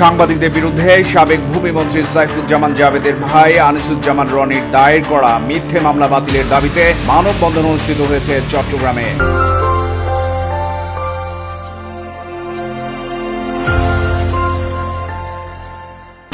সাংবাদিকদের বিরুদ্ধে সাবেক ভূমিমন্ত্রী সাইফুজ্জামান জাভেদের ভাই আনিসুজ্জামান রনির দায়ের করা মিথ্যে মামলা বাতিলের দাবিতে মানববন্ধন অনুষ্ঠিত হয়েছে চট্টগ্রামে।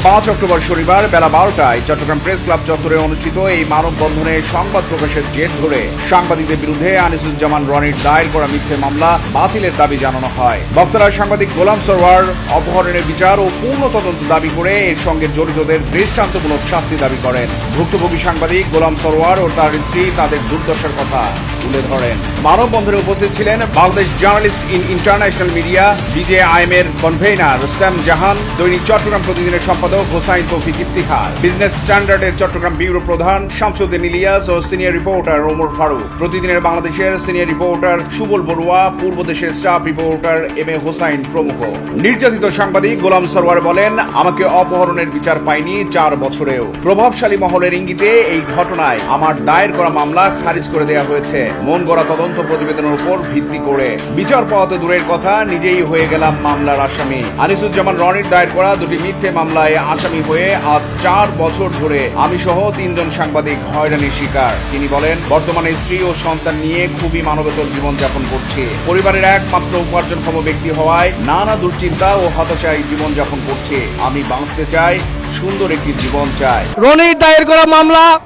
পাঁচ অক্টোবর শনিবার বেলা বারোটায় চট্টগ্রাম প্রেস ক্লাব চত্বরে অনুষ্ঠিত এই মানববন্ধনে সংবাদ প্রকাশের জের ধরে সাংবাদিকদের বিরুদ্ধে আনিসুজ্জামান রনির দায়ের করা মিথ্যে মামলা বাতিলের দাবি জানানো হয়। বক্তারা সাংবাদিক গোলাম সরওয়ার অপহরণের বিচার ও পূর্ণ তদন্ত দাবি করে এর সঙ্গে জড়িতদের দৃষ্টান্তমূলক শাস্তি দাবি করেন। ভুক্তভোগী সাংবাদিক গোলাম সরওয়ার ও তার স্ত্রী তাদের দুর্দশার কথা তুলে ধরেন। মানববন্ধনে উপস্থিত ছিলেন Bangladesh journalist in international media BJIM এর কনভেনার স্যাম জাহান। দৈনিক চট্টগ্রাম প্রতিদিনের সম্পাদক হোসাইন তৌফিক ইফতিখার বিজনেস স্ট্যান্ডার্ডের চট্টগ্রাম ব্যুরো প্রধান শামসুদ্দিন ইলিয়াস ও সিনিয়র রিপোর্টার ওমর ফারুক। প্রতিদিনের বাংলাদেশের সিনিয়র রিপোর্টার সুবল বড়ুয়া, পূর্ব দেশের staff reporter M A Hossain প্রমুখ। নির্যাতিত সাংবাদিক গোলাম সরওয়ার বলেন, আমাকে অপহরণের বিচার পাইনি চার বছরেও। প্রভাবশালী মহলের ইঙ্গিতে এই ঘটনায় আমার দায়ের করা মামলা খারিজ করে দেওয়া হয়েছে। মন গড়া তদন্ত প্রতিবেদনের উপর ভিত্তি করে। বিচার পাওয়া তো দূরের কথা, নিজেই হয়ে গেলাম মামলার আসামি। আনিসুজ্জামান রনির দায়ের করা দুটি মিথ্যে মামলায় আসামি হয়ে আজ চার বছর ধরে আমি সহ তিনজন সাংবাদিক হয়রানির শিকার। তিনি বলেন, বর্তমানে স্ত্রী ও সন্তান নিয়ে খুবই মানবেতর জীবনযাপন করছে। পরিবারের একমাত্র উপার্জনক্ষম ব্যক্তি হওয়ায় নানা দুশ্চিন্তা ও হতাশায় জীবনযাপন করছে। আমি বাঁচতে চাই, সুন্দর একটি জীবন চাই। রনির দায়ের করা মামলা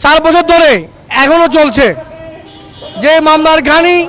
চার বছর ধরে এখনও চলছে। যে মামলার ঘানি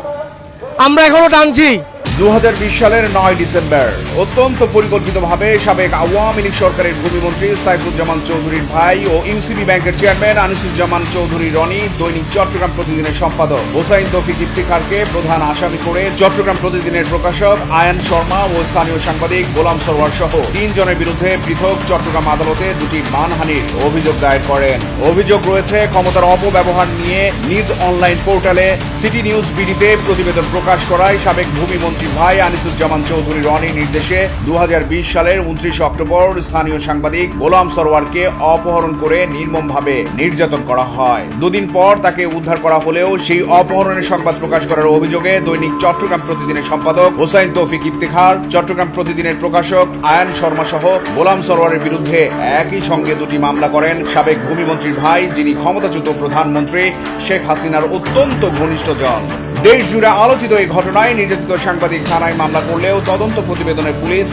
আমরা এখনও টানছি। দু হাজার বিশ সালের নয় ডিসেম্বর। অত্যন্ত পরিকল্পিতভাবে সাবেক আওয়ামী লীগ সরকারের ভূমিমন্ত্রী সাইফুজ্জামান চৌধুরীর ভাই ও ইউসিবি ব্যাংকের চেয়ারম্যান আনিসুজ্জামান চৌধুরী রনি দৈনিক চট্টগ্রাম প্রতিদিনের সম্পাদক। হোসাইন তৌফিক ইফতিখারকে প্রধান আসামি করে চট্টগ্রাম প্রতিদিনের প্রকাশক আয়ান শর্মা ও স্থানীয় সাংবাদিক গোলাম সরওয়ার সহ তিনজনের বিরুদ্ধে পৃথক চট্টগ্রাম আদালতে দুটি মানহানির অভিযোগ দায়ের করেন। অভিযোগ রয়েছে, ক্ষমতার অপব্যবহার নিয়ে নিজ অনলাইন পোর্টালে সিটি নিউজ বিডিতে প্রতিবেদন প্রকাশ করায় সাবেক ভূমিমন্ত্রী ভাই আনিসুজ্জামান চৌধুরী রনি নির্দেশে দু হাজার বিশ সালের উনত্রিশ অক্টোবর স্থানীয় সাংবাদিক গোলাম সরওয়ারকে অপহরণ করে নির্মমভাবে নির্যাতন করা হয়। দুদিন পর তাকে উদ্ধার করা হলেও সেই অপহরণের সংবাদ প্রকাশ করার অভিযোগে দৈনিক চট্টগ্রাম প্রতিদিনের সম্পাদক হোসাইন তৌফিক ইফতিখার, চট্টগ্রাম প্রতিদিনের প্রকাশক আয়ান শর্মা সহ গোলাম সরওয়ারের বিরুদ্ধে একই সঙ্গে দুটি মামলা করেন সাবেক ভূমিমন্ত্রীর ভাই, যিনি ক্ষমতাচ্যুত প্রধানমন্ত্রী শেখ হাসিনার অত্যন্ত ঘনিষ্ঠ ঘনিষ্ঠজন দেশ জুড়ে আলোচিত এই ঘটনায় নির্যাতিত সাংবাদিক থানায় মামলা করলেও তদন্ত প্রতিবেদনে পুলিশ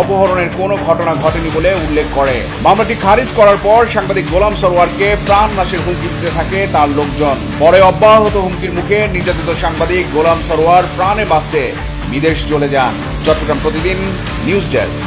অপহরণের কোনো ঘটনা ঘটেনি বলে উল্লেখ করে। মামলাটি খারিজ করার পর সাংবাদিক গোলাম সরওয়ারকে প্রাণ নাশের হুমকি দিতে থাকে তার লোকজন। পরে অব্যাহত হুমকির মুখে নির্যাতিত সাংবাদিক গোলাম সরোয়ার প্রাণে বাঁচতে বিদেশ চলে যান। চট্টগ্রাম প্রতিদিন নিউজ ডেস্ক।